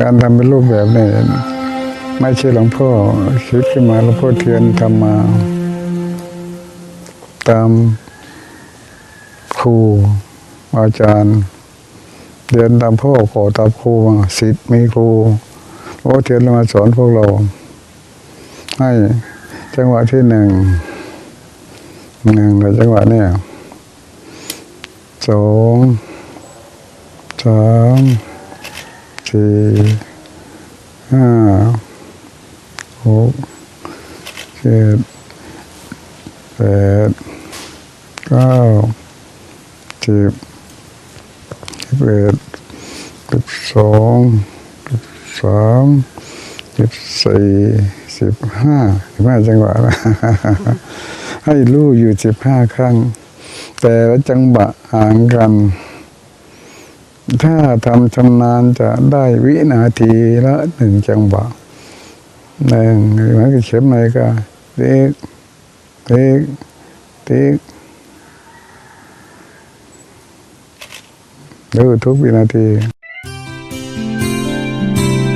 การทำเป็นรูปแบบนี่ไม่ใช่หลวงพ่อคิดขึ้นมาหลวงพ่อเทียนทำมา ตามครูอาจารย์ เรียนตามพ่อขอตามครูมาสิทธิ์มีครูหลวงพ่อเทียนมาสอนพวกเรา ให้จังหวะที่หนึ่งหนึ่งในจังหวะเนี่ยสองสาม สี่ห้าหกเจ็ดแปดเก้าสิบสิบเอ็ดสิบสองสิบสามสิบสี่สิบห้าสิบห้าจังหวะนะให้รู้อยู่สิบห้าครั้ง แต่ละจังหวะห่างกัน ถ้าทำชำนาญจะได้วินาทีละหนึ่งจังหวะหนึ่งหมือนกับเข็มไหนก็ติ๊กติ๊กติ๊กดูทุกวินาที